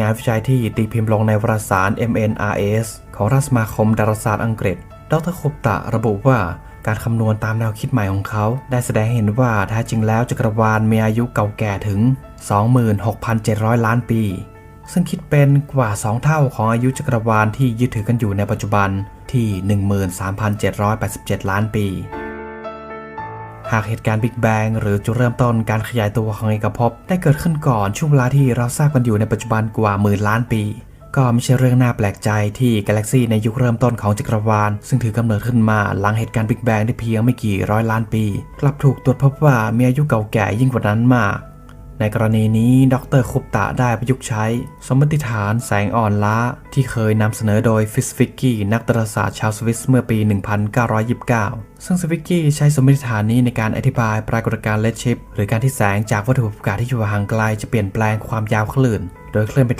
งานวิจัยที่ตีพิมพ์ลงในวารสาร MNRS ของราชสมาคมดาราศาสตร์อังกฤษ ดรคุปตะระบุว่าการคำนวณตามแนวคิดใหม่ของเขา ได้แสดงเห็นว่าแท้จริงแล้วจักรวาลมีอายุเก่าแก่ถึง 26,700 ล้านปี ซึ่งคิดเป็นกว่า 2 เท่าของอายุจักรวาลที่ยึดถือกันอยู่ในปัจจุบันที่ 13,787 ล้านปี หากเหตุการณ์บิ๊กแบงหรือจุดเริ่มต้นการขยายตัวของเอกภพได้เกิดขึ้นก่อนช่วงเวลาที่เราทราบกันอยู่ในปัจจุบันกว่าหมื่นล้านปี ก็ไม่ใช่เรื่องน่าแปลกใจที่กาแล็กซีในยุคเริ่มต้นของจักรวาล ซึ่งถือกำเนิดขึ้นมาหลังเหตุการณ์บิ๊กแบงได้เพียงไม่กี่ร้อยล้านปี กลับถูกตรวจพบว่ามีอายุเก่าแก่ยิ่งกว่านั้นมาก ในกรณีนี้ดรคุปตะได้ประยุกต์ใช้ สมมติฐานแสงอ่อนล้า ที่เคยนำเสนอโดยฟิสฟิกกี้นักดาราศาสตร์ชาวสวิสเมื่อปี 1929 ซึ่งสวิกกี้ใช้สมมติฐานนี้ในการอธิบายปรากฏการณ์เลดชิป หรือการที่แสงจากวัตถุประกาศที่อยู่ห่างไกลจะเปลี่ยนแปลงความยาวคลื่น โดยเคลื่อนไป